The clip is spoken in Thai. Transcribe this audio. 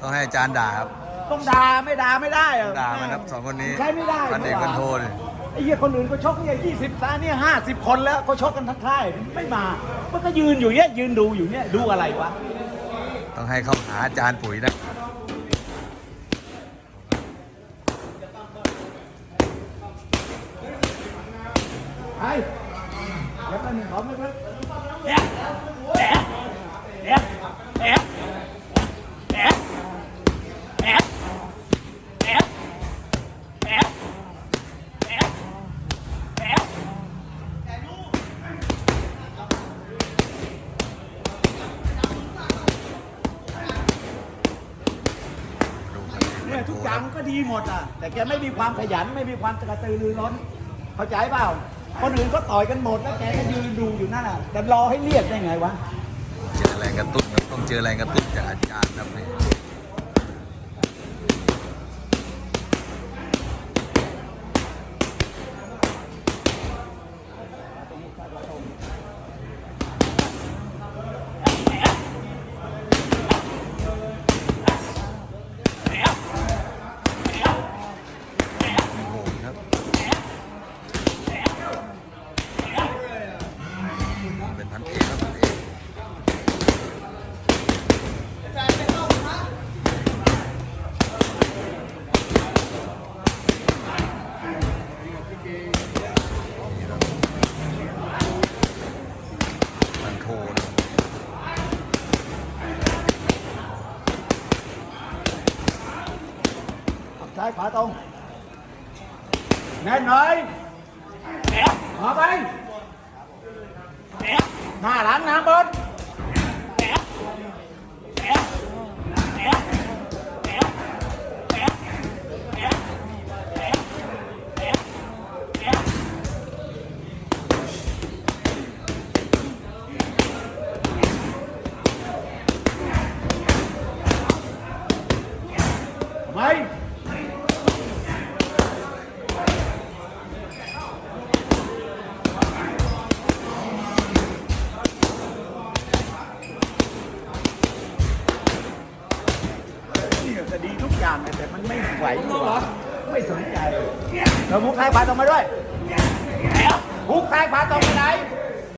ต้องให้อาจารย์ด่าครับต้องด่าไม่ด่าไม่ได้อะด่ามันครับสองคนนี้ใช้ไม่ได้พันเอกพันโทเลยไอ้เหี้ยคนอื่นก็ชกเนี่ยยี่สิบตาเนี่ยห้าสิบคนแล้วก็ชกกันทั้งค่ายไม่มา มันก็ยืนอยู่เนี่ยยืนดูอยู่เนี่ยดูอะไรวะต้องให้เข้าหาอาจารย์ปุ๋ยนะไปแล้วก็หนึ่งพร้อมไหมครับ ททุกอย่างมันก็ดีหมดอะ แต่แกไม่มีความขยันไม่มีความกระตือรือร้น เข้าใจเปล่า คนอื่นก็ต่อยกันหมดแล้วแกก็ยืนดูอยู่นั่นอะ แต่รอให้เรียกได้ไงวะ เจอแรงกระตุ้นครับต้องเจอแรงกระตุ้นจากอาจารย์ครับ โทนะซ้ายขวาตรงแน่นหน่อยแอะมาไปแอะหน้าหลังหน้าบน ไมนี่จะดีทุกอย่างแต่มันไม่ไหวหรอไม่สนใจเราหุกซ้ายขวาตรงมาด้วยหุกซ้ายขวาตรงไปไหน